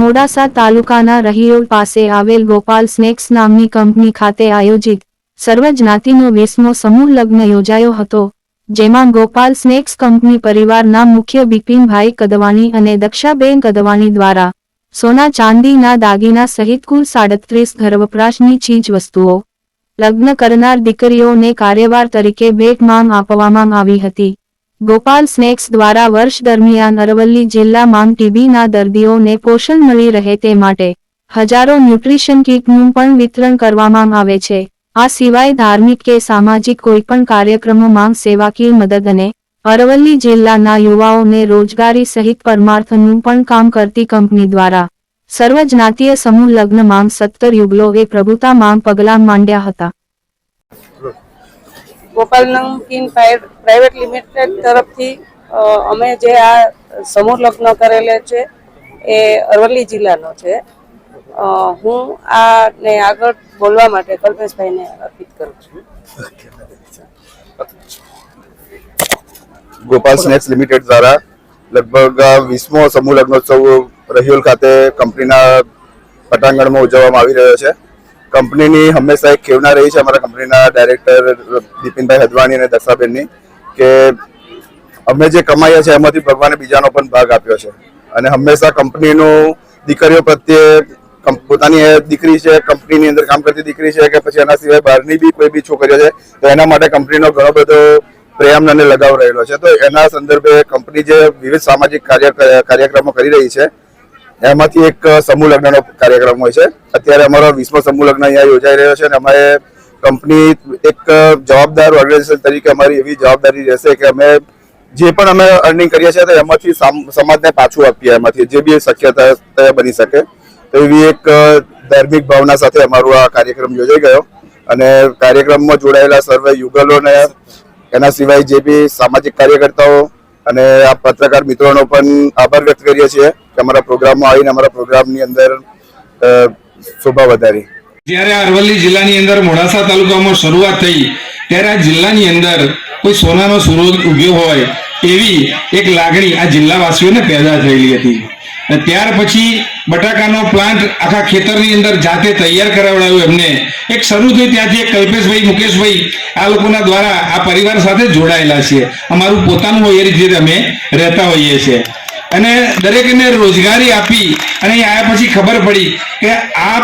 મોડાસા તાલુકાના રહીયોલ પાસે આવેલ ગોપાલ સ્નેક્સ નામની કંપની ખાતે આયોજિત સર્વ જ્ઞાતિનો વીસમો સમૂહ લગ્ન યોજાયો હતો, જેમાં ગોપાલ સ્નેક્સ કંપની પરિવારના મુખ્ય બિપિનભાઈ કદવાણી અને દક્ષાબેન કદવાણી દ્વારા સોના ચાંદીના દાગીના સહિત કુલ સાડત્રીસ ઘરવપરાશની ચીજ વસ્તુઓ લગ્ન કરનાર દીકરીઓને કાર્યવાર તરીકે ભેટમાં આપવામાં આવી હતી. ગોપાલ સ્નેક્સ દ્વારા વર્ષ દરમિયાન અરવલ્લી જિલ્લામાં ટીબીના દર્દીઓને પોષણ મળી રહે તે માટે હજારો ન્યુટ્રિશન કીટનું પણ વિતરણ કરવામાં આવે છે. આ સિવાય ધાર્મિક કે સામાજિક કોઈપણ કાર્યક્રમોમાં સેવાકીય મદદ અને અરવલ્લી જિલ્લાના યુવાઓને રોજગારી સહિત પરમાર્થનું પણ કામ કરતી કંપની દ્વારા સર્વજ્ઞાતીય સમૂહ લગ્ન માંગ સત્તર યુગલોએ પ્રભુતા માંગ પગલાં માંડ્યા હતા. ગોપાલ નમકીન પ્રાઇવેટ લિમિટેડ તરફથી અમે જે આ સમૂહ લગ્ન કરેલે છે, એ અરવલ્લી જિલ્લાનો છે. હું આ ને આગળ બોલવા માટે કલ્પેશભાઈને અર્પિત કરું છું. ગોપાલ સ્નેક્સ લિમિટેડ દ્વારા લગભગ વીસમો સમૂહ લગ્નોત્સવ રહિયોલ ખાતે કંપનીના પટાંગણમાં ઉજવવામાં આવી રહ્યો છે. કંપનીની હંમેશા એક ખેવના રહી છે અમારા કંપનીના ડાયરેક્ટર દીપિનભાઈ હદવાણી અને દક્ષાબેનની કે અમે જે કમાઈએ છીએ એમાંથી ભગવાને બીજાનો પણ ભાગ આપ્યો છે. અને હંમેશા કંપનીનું દીકરીઓ પ્રત્યે પોતાની દીકરી છે, કંપનીની અંદર કામ કરતી દીકરી છે કે પછી એના સિવાય બહારની બી કોઈ બી છોકરીઓ છે, તો એના માટે કંપનીનો ઘણો બધો પ્રેમ અને લગાવ રહેલો છે. તો એના સંદર્ભે કંપની જે વિવિધ સામાજિક કાર્ય, કાર્યક્રમો કરી રહી છે એમાંથી એક સમૂહ લગ્નનો કાર્યક્રમ હોય છે. અત્યારે અમારો વીસમો સમૂહ લગ્ન અહીંયા યોજાઈ રહ્યો છે અને અમારે કંપની એક જવાબદાર ઓર્ગેનાઇઝેશન તરીકે અમારી એવી જવાબદારી રહેશે કે અમે જે પણ અમે અર્નિંગ કરીએ છીએ તો એમાંથી સમાજને પાછું આપીએ, એમાંથી જે બી શક્યતા બની શકે. તો એવી એક ધાર્મિક ભાવના સાથે અમારો આ કાર્યક્રમ યોજાઈ ગયો અને કાર્યક્રમમાં જોડાયેલા સર્વે યુગલોને એના સિવાય જે બી સામાજિક કાર્યકર્તાઓ અને આ પત્રકાર મિત્રોનો પણ આભાર વ્યક્ત કરીએ છીએ કે અમારા પ્રોગ્રામમાં આવીને અમારા પ્રોગ્રામની અંદર શોભા વધારી. જ્યારે અરવલ્લી જિલ્લાની અંદર મોડાસા તાલુકામાં શરૂઆત થઈ, ત્યારે આ જિલ્લાની અંદર કોઈ સોનાનો સૂરજ ઉગ્યો હોય એવી એક લાગણી આ જિલ્લાવાસીઓને પેદા થયેલી હતી. ત્યાર પછી બટાકાનો પ્લાન્ટ આખા ખેતરની અંદર જાતે તૈયાર કરાવડાવ્યો એમને. એક શરૂ થયું ત્યાંથી એક કલ્પેશભાઈ, મુકેશભાઈ આ લોકોના દ્વારા આ પરિવાર સાથે જોડાયેલા છે અમારું પોતાનું હોય એ રીતે અમે રહેતા હોઈએ છીએ. અને દરેકને રોજગારી આપી અને અહીં આવ્યા પછી ખબર પડી કે આ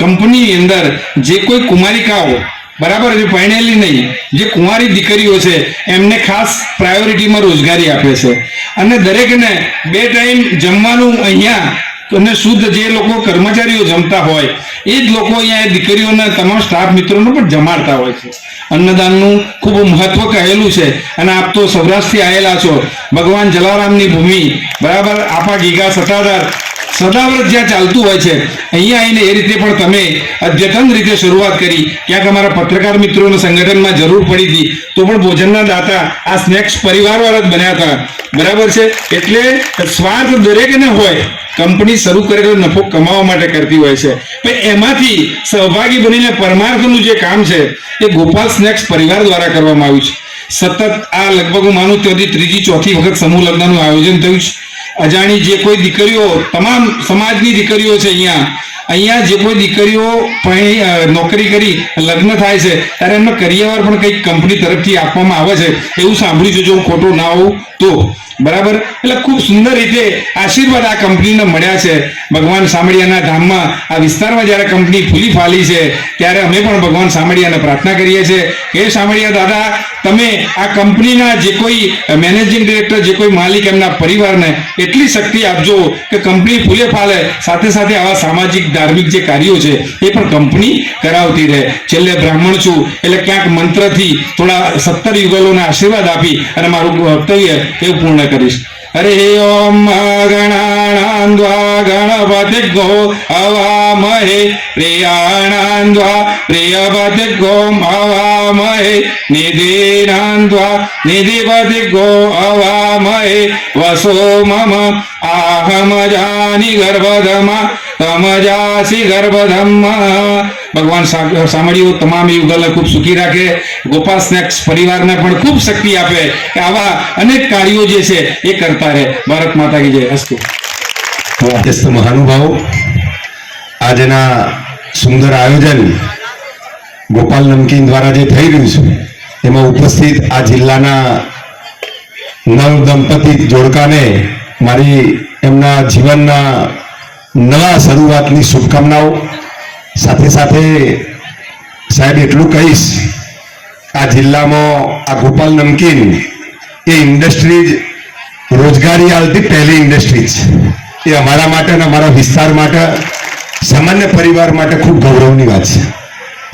કંપનીની અંદર જે કોઈ કુમારિકાઓ બરાબર જે પરણેલી નહીં. જે કુંવારી દીકરીઓ છે, એમને ખાસ પ્રાયોરિટીમાં રોજગારી આપે છે. અને દરેકને બે ટાઈમ જમવાનું અહીંયા અને શુદ્ધ જે લોકો કર્મચારીઓ જમતા હોય, એ જ લોકો અહીંયા દીકરીઓના તમામ સ્ટાફ મિત્રોને પણ જમાડતા હોય છે. અન્નદાનનું ખૂબ મહત્વ કહેલું છે. અને આપ તો સૌરાષ્ટ્રથી આવેલા છો. ભગવાન જલારામની ભૂમિ, બરાબર? આપા ગીગા સટાદાર સદાવ્રત જ્યાં ચાલતું હોય છે, અહીંયા આવીને એ રીતે પણ તમે અદ્યતન રીતે શરૂઆત કરી. ક્યાંક અમારા પત્રકાર મિત્રોને સંગઠનમાં જરૂર પડી હતી, તો પણ ભોજનના દાતા આ સ્નેક્સ પરિવારવાળા જ બન્યા હતા. બરાબર છે? એટલે સ્વાર્થ દરેકને હોય, કંપની શરૂ કરેલો નફો કમાવા માટે કરતી હોય છે. પણ એમાંથી સહભાગી બનીને પરમાર્થનું જે કામ છે, એ ગોપાલ સ્નેક્સ પરિવાર દ્વારા કરવામાં આવ્યું છે. સતત આ લગભગ હું માનું ત્યાંથી ત્રીજી ચોથી વખત સમૂહ લગ્નનું આયોજન થયું છે. અજાણી જે કોઈ દીકરીઓ, તમામ સમાજની દીકરીઓ છે અહીંયા. અહીંયા જે કોઈ દીકરીઓ નોકરી કરી, લગ્ન થાય છે, ત્યારે એમનો કરિયર પણ કંઈક કંપની તરફથી આપવામાં આવે છે. એવું સાંભળ્યું છે, જો હું ખોટું ના હોઉં તો. બરાબર? એટલે ખૂબ સુંદર રીતે આશીર્વાદ આ કંપનીને મળ્યા છે. ભગવાન સામડિયાના ધામમાં આ વિસ્તારમાં જ્યારે કંપની ફૂલી ફાલી છે, ત્યારે અમે પણ ભગવાન સામડિયાને પ્રાર્થના કરીએ છીએ. કે સામડિયા દાદા તમે આ કંપનીના જે કોઈ મેનેજિંગ ડિરેક્ટર જે કોઈ માલિક એમના પરિવારને એટલી શક્તિ આપજો કે કંપની ફૂલે ફાલે. સાથે સાથે આવા સામાજિક, ધાર્મિક જે કાર્યો છે, એ પણ કંપની કરાવતી રહે. છેલ્લે બ્રાહ્મણ છું, એટલે ક્યાંક મંત્રથી થોડા સત્તર યુગલોને આશીર્વાદ આપી અને મારું વક્તવ્ય એવું પૂર્ણ કરીશ. હરે ઓમ ગણાણાન્દ્વા ગણપતિ ગો અવામહે પ્રિયાણાન્દ્વા પ્રિયપતિ ગોમ અવામહે अवामहे નિધિપતિ ગો અવામહે વસો જાની ગર્ભધમા ભગવાન સાંભળ્યું, તમામ યુગલને ખૂબ સુખી રાખે. ગોપાલ સ્નેક્સ પરિવારને પણ ખૂબ શક્તિ આપે. કે આવા અનેક કાર્યો જે છે એ કરતા રહે. ભારત માતા કી જય. અસ્તુ. વ્યસ્ત મહાનુભાવો, આજના સુંદર આયોજન ગોપાલ નમકીન દ્વારા જે થઈ રહ્યું છે, એમાં ઉપસ્થિત આ જિલ્લાના નવ દંપતી જોડકાને મારી એમના જીવનના નવા શરૂઆતની શુભકામનાઓ. સાથે સાથે સાહેબ એટલું કહીશ, આ જિલ્લામાં આ ગોપાલ નમકીન એ ઇન્ડસ્ટ્રીઝ રોજગારી આવતી પહેલી ઇન્ડસ્ટ્રી છે. એ અમારા માટે અને અમારા વિસ્તાર માટે, સામાન્ય પરિવાર માટે ખૂબ ગૌરવની વાત છે.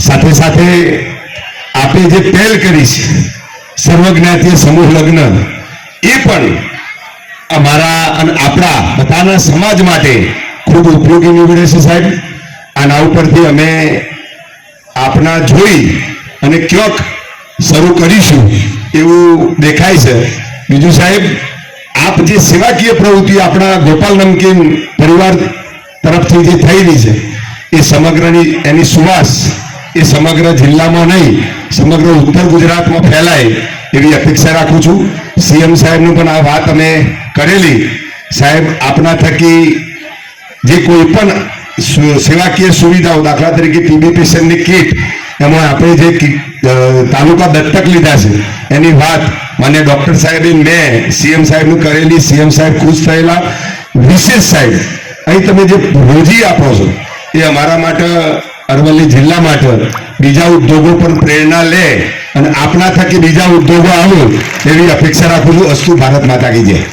સાથે સાથે આપણે જે પહેલ કરી છે, સર્વજ્ઞાતીય સમૂહ લગ્ન, એ પણ અમારા અને આપણા બધાના સમાજ માટે ખૂબ ઉપયોગી નીવડે છે સાહેબ. આના ઉપરથી અમે આપના જોઈ અને ક્યોક શરૂ કરીશું એવું દેખાય છે. બીજું સાહેબ, આપ જે સેવાકીય પ્રવૃત્તિ આપણા ગોપાલ નમકીન પરિવાર તરફથી જે થયેલી છે, એ સમગ્રની એની સુવાસ એ સમગ્ર જિલ્લામાં નહીં, સમગ્ર ઉત્તર ગુજરાતમાં ફેલાય એવી અપેક્ષા રાખું છું. સીએમ સાહેબનું પણ આ વાત અમે કરેલી. સાહેબ, આપના થકી જે કોઈ પણ સેવાકીય સુવિધાઓ, દાખલા તરીકે ટીબી પેશન્ટની કીટ, એમાં આપણે જે તાલુકા દત્તક લીધા છે, એની વાત મને ડૉક્ટર સાહેબે મેં, સીએમ સાહેબનું કરેલી, સીએમ સાહેબ ખુશ થયેલા, વિશેષ સાહેબ, અહીં તમે જે રોજી આપો છો, એ અમારા માટે, અરવલ્લી જિલ્લા માટે બીજા ઉદ્યોગો પર પ્રેરણા લે અને આપણા થકી બીજા ઉદ્યોગો આવે, એવી અપેક્ષા રાખું છું, અસ્તુ ભારત માતા કી જય.